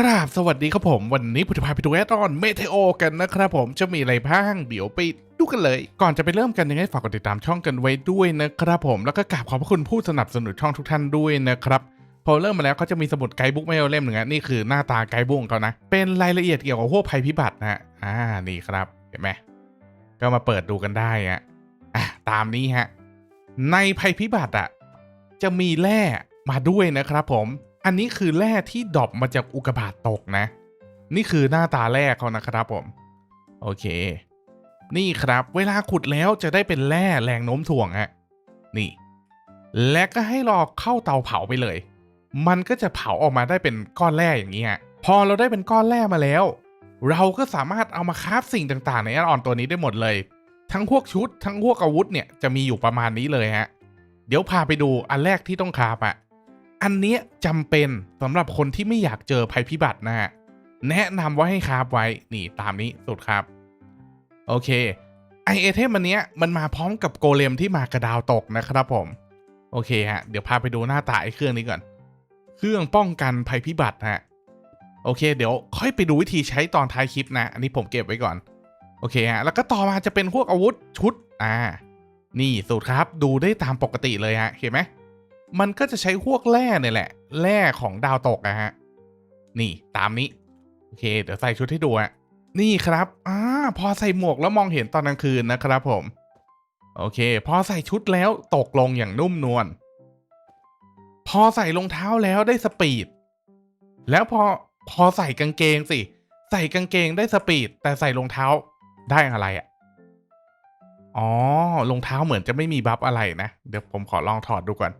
ครับสวัสดีครับผม วันนี้ผมจะพาไปดูแอดออนเมเทโอกันนะครับผมจะมีอะไรบ้างเดี๋ยวไปดูกันเลย ก่อนจะไปเริ่มกันยังไงฝากกดติดตามช่องกันไว้ด้วยนะครับผมแล้วก็กราบขอบพระคุณผู้สนับสนุนช่องทุกท่านด้วยนะครับพอเริ่มมาแล้วเขาจะมีสมุดไกด์บุ๊กไม่เอาเล่มหนึ่งอะนี่คือหน้าตาไกด์บุ๊กของเขานะเป็นรายละเอียดเกี่ยวกับพวกภัยพิบัตินะฮะอ่านี่ครับเห็นไหมก็มาเปิดดูกันได้อะอะตามนี้ฮะในภัยพิบัติอะจะมีแร่มาด้วยนะครับผม อันนี้คือแร่ที่ดรอปมาจากอุกบาตตกนะ นี่คือหน้าตาแร่เขานะครับผม โอเค นี่ครับเวลาขุดแล้วจะได้เป็นแร่แรงโน้มถ่วงฮะนี่ และก็ให้รอเข้าเตาเผาไปเลย มันก็จะเผาออกมาได้เป็นก้อนแร่อย่างนี้ฮะพอเราได้เป็นก้อนแร่มาแล้ว เราก็สามารถเอามาคราฟสิ่งต่างๆ ในแอดออนตัวนี้ได้หมดเลย ทั้งพวกชุดทั้งพวกอาวุธเนี่ยจะมีอยู่ประมาณนี้เลยฮะเดี๋ยวพาไปดูอันแรกที่ต้องคราบอะ อันนี้จำเป็นสำหรับคนที่ไม่อยากเจอภัยพิบัตินะฮะแนะนำว่าให้คราบไว้นี่ตามนี้สุดครับ โอเคไอเอเทมอันเนี้ยมันมาพร้อมกับโกเลมที่มากระดาวตกนะครับผม โอเคฮะ เดี๋ยวพาไปดูหน้าตาไอเครื่องนี้ก่อน เครื่องป้องกันภัยพิบัติฮะโอเค เดี๋ยวค่อยไปดูวิธีใช้ตอนท้ายคลิปนะ อันนี้ผมเก็บไว้ก่อน โอเคฮะ แล้วก็ต่อมาจะเป็นพวกอาวุธชุด อ่า นี่สูตรครับ ดูได้ตามปกติเลยฮะ เห็นไหม มันก็จะใช้พวกแร่เนี่ยแหละ แร่ของดาวตกอะฮะ นี่ตามนี้ โอเค เดี๋ยวใส่ชุดให้ดูอะนี่ครับอ่าพอใส่หมวกแล้วมองเห็นตอนกลางคืนนะครับผม โอเค พอใส่ชุดแล้วตกลงอย่างนุ่มนวล พอใส่รองเท้าแล้วได้สปีด แล้วพอพอใส่กางเกงสิ ใส่กางเกงได้สปีด แต่ใส่รองเท้าได้อะไรอะ อ๋อรองเท้าเหมือนจะไม่มีบัฟอะไรนะ เดี๋ยวผมขอลองถอดดูก่อน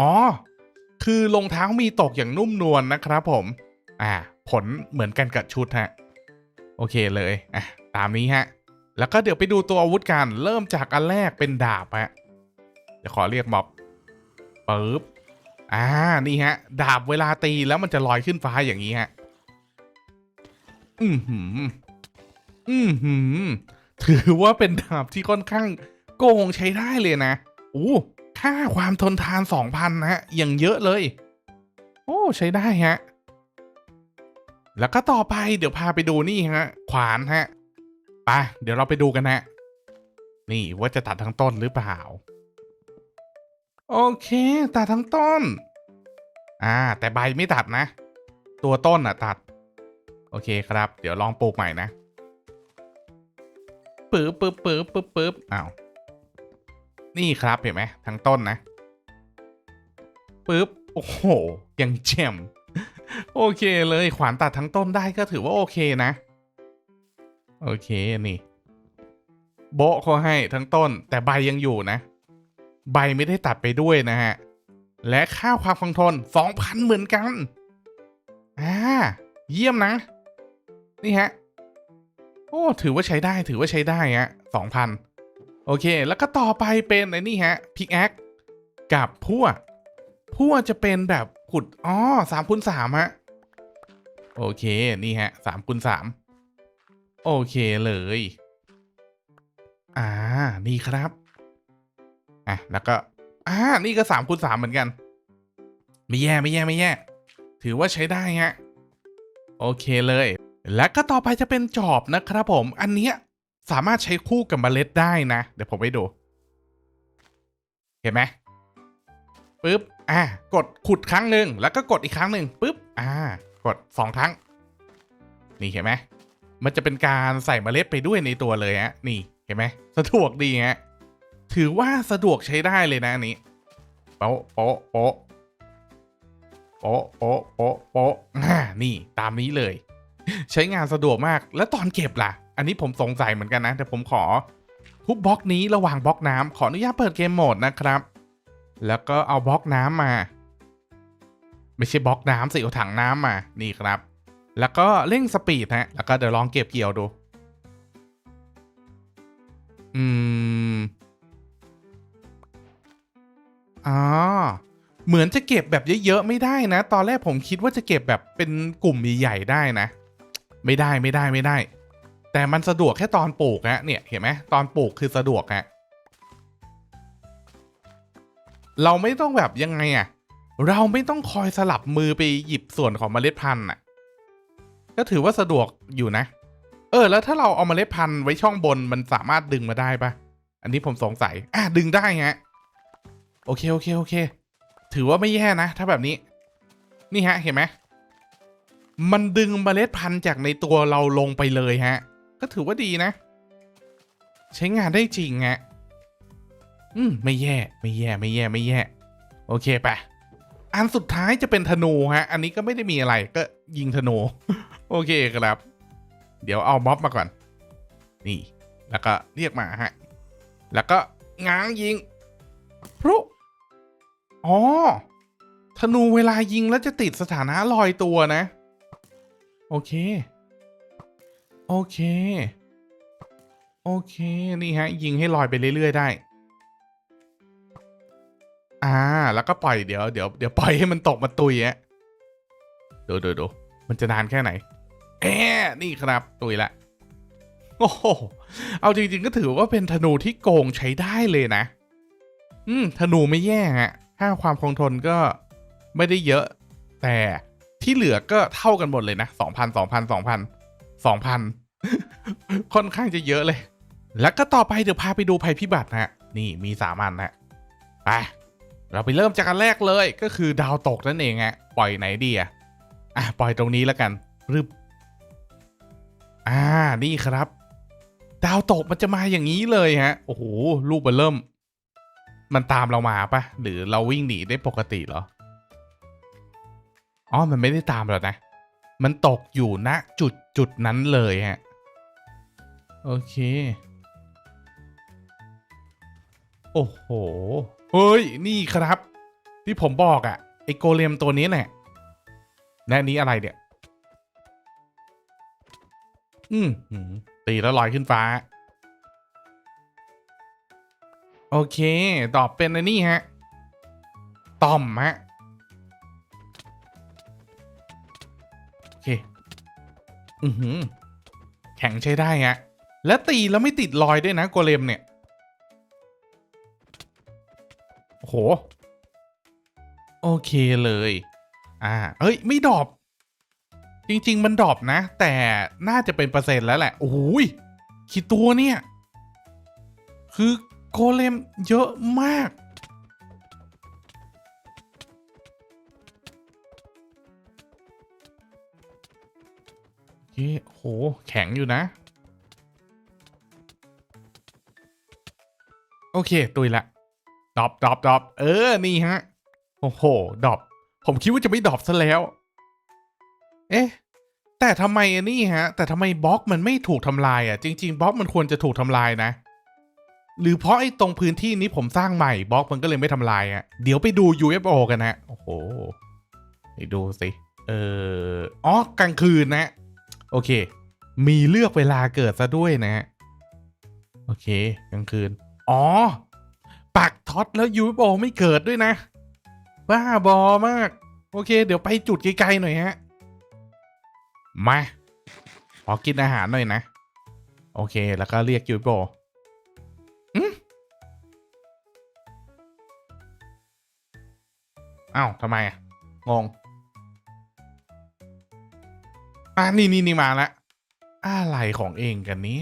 อ๋อ คือรองเท้ามีตกอย่างนุ่มนวลนะครับผม อ่า ผลเหมือนกันกับชุดฮะ โอเคเลย อะ ตามนี้ฮะ แล้วก็เดี๋ยวไปดูตัวอาวุธกัน เริ่มจากอันแรกเป็นดาบฮะ เดี๋ยวขอเรียกม็อบปึ๊บ อ่า นี่ฮะ ดาบเวลาตีแล้วมันจะลอยขึ้นฟ้าอย่างนี้ฮะ อือหืออือหือถือว่าเป็นดาบที่ค่อนข้างโกงใช้ได้เลยนะโอ้ ค่าความทนทานสองพันนะฮะ อย่างเยอะเลย โอ้ ใช้ได้ฮะ แล้วก็ต่อไปเดี๋ยวพาไปดูนี่ฮะ ขวานฮะไปเดี๋ยวเราไปดูกันฮะนี่ว่าจะตัดทั้งต้นหรือเปล่า โอเค ตัดทั้งต้น อ่า แต่ใบไม่ตัดนะ ตัวต้นอะตัด โอเคครับ เดี๋ยวลองปลูกใหม่นะปึ๊บปึ๊บปึ๊บปึ๊บปึ๊บอ้าว นี่ครับเห็นไหมทั้งต้นนะปึ๊บโอ้โหยังแจ่มโอเคเลยขวานตัดทั้งต้นได้ก็ถือว่าโอเคนะ โอเคนี่ โบะเขาให้ทั้งต้น แต่ใบยังอยู่นะ ใบไม่ได้ตัดไปด้วยนะฮะ และค่าความคงทนสองพันเหมือนกันอ่าเยี่ยมนะ นี่ฮะ โอ้ ถือว่าใช้ได้ถือว่าใช้ได้ฮะสองพัน โอเค แล้วก็ต่อไปเป็นไอ้นี่ฮะพิกแอคกับพั่วพั่วจะเป็นแบบขุดอ๋อสามคูณสามฮะ โอเค นี่ฮะสามคูณสามโอเคเลย อ่า นี่ครับ อะ แล้วก็ อ่า นี่ก็สามคูณสามเหมือนกัน ไม่แย่ไม่แย่ไม่แย่ ถือว่าใช้ได้ฮะ โอเคเลย และก็ต่อไปจะเป็นจอบนะครับผม อันเนี้ย สามารถใช้คู่กับเมล็ดได้นะ เดี๋ยวผมไปดู เห็นไหมปึ๊บ อะ กดขุดครั้งหนึ่งแล้วก็กดอีกครั้งหนึ่งปึ๊บ อ่า กดสองครั้ง นี่เห็นไหม มันจะเป็นการใส่เมล็ดไปด้วยในตัวเลยฮะ นี่ เห็นไหม สะดวกดีฮะ ถือว่าสะดวกใช้ได้เลยนะอันนี้โป๊ะโป๊ะโป๊ะโป๊ะโป๊ะโป๊ะโป๊ะนี่ ตามนี้เลย ใช้งานสะดวกมาก แล้วตอนเก็บล่ะ อันนี้ผมสงสัยเหมือนกันนะ แต่ผมขอทุบบล็อกนี้ระหว่างบล็อกน้ำขออนุญาตเปิดเกมโหมดนะครับ แล้วก็เอาบล็อกน้ำมา ไม่ใช่บล็อกน้ำสิเอาถังน้ำมานี่ครับ แล้วก็เร่งสปีดฮะ แล้วก็เดี๋ยวลองเก็บเกี่ยวดู อืมอ๋อเหมือนจะเก็บแบบเยอะๆไม่ได้นะ ตอนแรกผมคิดว่าจะเก็บแบบเป็นกลุ่มใหญ่ๆได้นะ ไม่ได้ไม่ได้ไม่ได้ แต่มันสะดวกแค่ตอนปลูกฮะเนี่ยเห็นไหมตอนปลูกคือสะดวกฮะเราไม่ต้องแบบยังไงอะเราไม่ต้องคอยสลับมือไปหยิบส่วนของเมล็ดพันธุ์น่ะ ก็ถือว่าสะดวกอยู่นะ เออ แล้วถ้าเราเอาเมล็ดพันธุ์ไว้ช่องบนมันสามารถดึงมาได้ปะอันนี้ผมสงสัย อะดึงได้ฮะโอเคโอเคโอเค ถือว่าไม่แย่นะ ถ้าแบบนี้ นี่ฮะ เห็นไหมมันดึงเมล็ดพันธุ์จากในตัวเราลงไปเลยฮะ ก็ถือว่าดีนะ ใช้งานได้จริงฮะอืม ไม่แย่ ไม่แย่ ไม่แย่ ไม่แย่ โอเคไป อันสุดท้ายจะเป็นธนูฮะ อันนี้ก็ไม่ได้มีอะไร ก็ยิงธนู โอเคครับ เดี๋ยวเอาม็อบมาก่อน นี่ แล้วก็เรียกมาฮะ แล้วก็ง้างยิงพรุอ๋อ ธนูเวลายิงแล้วจะติดสถานะลอยตัวนะ โอเค โอเค โอเค นี่ฮะ ยิงให้ลอยไปเรื่อย ๆ ได้ อ่า แล้วก็ปล่อยเดี๋ยวเดี๋ยวเดี๋ยวปล่อยให้มันตกมาตุยอะดูดูดูมันจะนานแค่ไหนแอนี่ครับตุยละ โอ้โห เอาจริง ๆ ก็ถือว่าเป็นธนูที่โกงใช้ได้เลยนะ อืม ธนูไม่แย่ฮะค่าความคงทนก็ไม่ได้เยอะ แต่ที่เหลือก็เท่ากันหมดเลยนะสองพันสองพันสองพัน สองพันค่อนข้างจะเยอะเลย แล้วก็ต่อไปเดี๋ยวพาไปดูภัยพิบัตินะฮะนี่มีสามันนะไปเราไปเริ่มจากอันแรกเลยก็คือดาวตกนั่นเองฮะปล่อยไหนดีอะอะปล่อยตรงนี้แล้วกันรึบอ่านี่ครับ ดาวตกมันจะมาอย่างนี้เลยฮะ โอ้โหลูกมันเริ่ม มันตามเรามาปะหรือเราวิ่งหนีได้ปกติเหรออ๋อมันไม่ได้ตามเรานะ มันตกอยู่ณจุด จุดนั้นเลยฮะ โอเค โอ้โห เฮ้ย นี่ครับ ที่ผมบอกอะ่ะ ไอโกเลมตัวนี้แหละและนี้อะไรเนี่ย อืมหืมตีแล้วลอยขึ้นฟ้า โอเค ตอบเป็นอันนี้ฮะ ต่อมฮะ โอเค อือหือแข็งใช้ได้ฮะและตีแล้วไม่ติดรอยด้วยนะโกเลมเนี่ยโอ้โห โอเคเลย อ่า เอ้ย ไม่ดรอปจริง ๆ มันดรอปนะ แต่น่าจะเป็นเปอร์เซ็นต์แล้วแหละ โอ้ยกี่ตัวเนี่ย คือโกเลมเยอะมาก เคโอ้โห แข็งอยู่นะ โอเค ตุยละดอปดอปดอปเออ นี่ฮะ โอ้โหดอปผมคิดว่าจะไม่ดอปซะแล้ว เอ๊ะ แต่ทำไมอันนี่ฮะ แต่ทำไมบล็อกมันไม่ถูกทำลายอะ จริง ๆบล็อกมันควรจะถูกทำลายนะ หรือเพราะไอ้ตรงพื้นที่นี้ผมสร้างใหม่บล็อกมันก็เลยไม่ทำลายอะ เดี๋ยวไปดู UFO กันนะ โอ้โห ไปดูสิ เอออ๋อกลางคืนนะ โอเค มีเลือกเวลาเกิดซะด้วยนะฮะโอเคกลางคืน อ๋อ ปักท็อตแล้ว UFO ไม่เกิดด้วยนะ บ้าบอมาก โอเค เดี๋ยวไปจุดไกลๆหน่อยฮะ มาขอกินอาหารหน่อยนะ โอเค แล้วก็เรียก UFO อืมอ้าวทำไมอะงง อ่านี่นี่นี่มาแล้วอะไรของเองกันนี้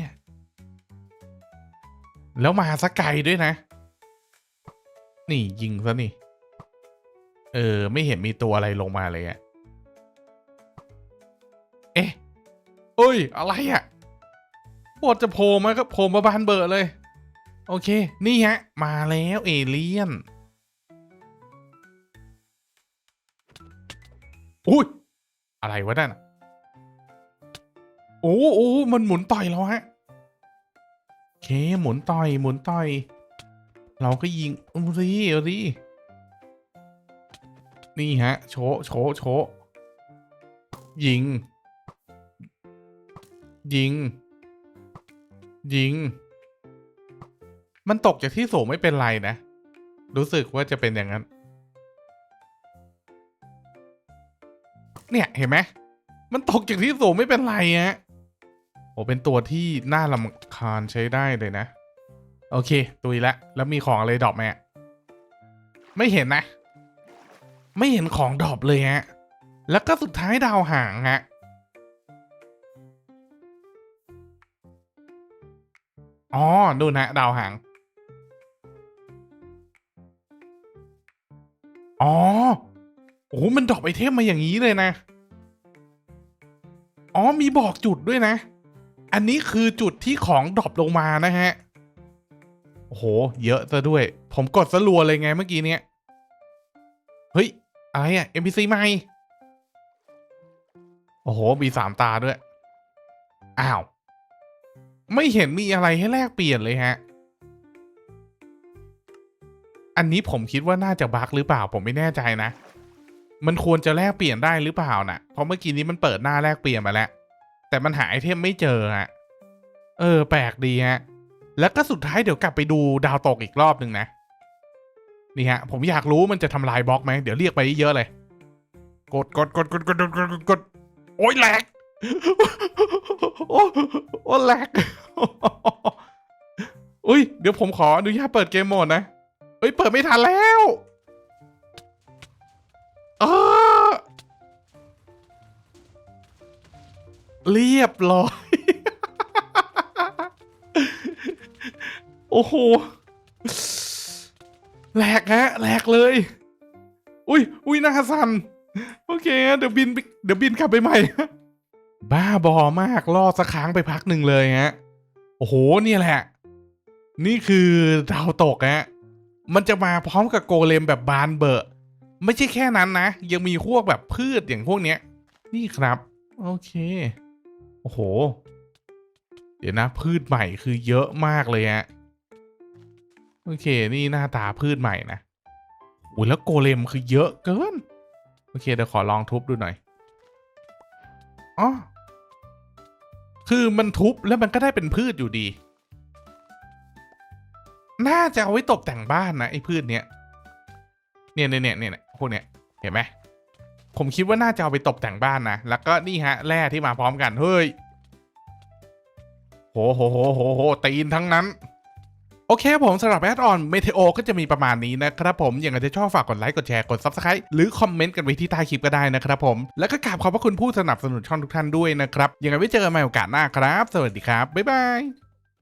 แล้วมาสักไกลด้วยนะ นี่ยิงซะนี่ เออ ไม่เห็นมีตัวอะไรลงมาเลยอะเอ๊ะเอ้ย อะไรอะบทจะโผล่มาก็โผล่มาบานเบอร์เลย โอเค นี่ฮะ มาแล้วเอเลี่ยนอุ้ย อะไรวะนั่นน่ะ โอ้โอ้มันหมุนต่อยเราฮะโอเคหมุนต่อยหมุนต่อย เราก็ยิงเอาดิเอาดินี่ฮะ โชโชโชยิง ยิง ยิง มันตกจากที่สูงไม่เป็นไรนะ รู้สึกว่าจะเป็นอย่างนั้น เนี่ยเห็นไหมมันตกจากที่สูงไม่เป็นไรฮะ โอ้เป็นตัวที่น่าลำคาญใช้ได้เลยนะ โอเคตุยละแล้วมีของอะไรดรอปไหมะไม่เห็นนะ ไม่เห็นของดรอปเลยฮะ แล้วก็สุดท้ายดาวหางฮะอ๋อดูนะ ดาวหาง อ๋อ โอ้ มันดรอปไอเทมมาอย่างนี้เลยนะ อ๋อ มีบอกจุดด้วยนะ อันนี้คือจุดที่ของดรอปลงมานะฮะ โอ้โห เยอะซะด้วย ผมกดสลัวเลยไงเมื่อกี้เนี้ย เฮ้ย อะไรอะ NPC ใหม่ โอ้โห มีสามตาด้วย อ้าว ไม่เห็นมีอะไรให้แลกเปลี่ยนเลยฮะ อันนี้ผมคิดว่าน่าจะบั๊กหรือเปล่า ผมไม่แน่ใจนะ มันควรจะแลกเปลี่ยนได้หรือเปล่านะเพราะเมื่อกี้นี้มันเปิดหน้าแลกเปลี่ยนมาแล้ว แต่มันหาไอเทมไม่เจอฮะเออ แปลกดีฮะ แล้วก็สุดท้ายเดี๋ยวกลับไปดูดาวตกอีกรอบหนึ่งนะ นี่ฮะ ผมอยากรู้มันจะทำลายบล็อกไหม เดี๋ยวเรียกไปเยอะเลย กดกดกดกดกดกดกดกดโอ้ยแหลก โอ้โอ้แหลก อุ้ย เดี๋ยวผมขออนุญาตเปิดเกมโหมดนะเอ้ย เปิดไม่ทันแล้ว เออ เรียบร้อย โอ้โหแหลกฮะแหลกเลย อุ้ยอุ้ยหน้าสั่นโอเค เดี๋ยวบินเดี๋ยวบินกลับไปใหม่ บ้าบอมากล่อสักครั้งไปพักหนึ่งเลยฮะ โอ้โหเนี่ยแหละ นี่คือดาวตกฮะ มันจะมาพร้อมกับโกเลมแบบบานเบอะไม่ใช่แค่นั้นนะ ยังมีพวกแบบพืชอย่างพวกเนี้ย นี่ครับ โอเค โอ้โห เดี๋ยวนะ พืชใหม่คือเยอะมากเลยฮะโอเค นี่หน้าตาพืชใหม่นะโอ้ยแล้วโกเลมคือเยอะเกิน โอเคเดี๋ยวขอลองทุบดูหน่อยอ๋อคือมันทุบแล้วมันก็ได้เป็นพืชอยู่ดี น่าจะเอาไว้ตกแต่งบ้านนะไอ้พืชเนี้ย เนี่ยเนี่ยเนี่ยเนี่ยพวกเนี้ย เห็นไหม ผมคิดว่าน่าจะเอาไปตกแต่งบ้านนะ แล้วก็นี่ฮะแร่ที่มาพร้อมกัน เฮ้ย โหโหโหโหโหตีนทั้งนั้น โอเคผมสำหรับแอดออนเมเทโอก็จะมีประมาณนี้นะครับผม อยังไงจะชอบฝากกดไลค์ กดแชร์ กด Subscribe หรือคอมเมนต์กันไว้ที่ใต้คลิปก็ได้นะครับผม แล้วก็กราบขอบพระคุณผู้สนับสนุนช่องทุกท่านด้วยนะครับ ยังไงไว้เจอกันใหม่โอกาสหน้าครับ สวัสดีครับ บ๊ายบาย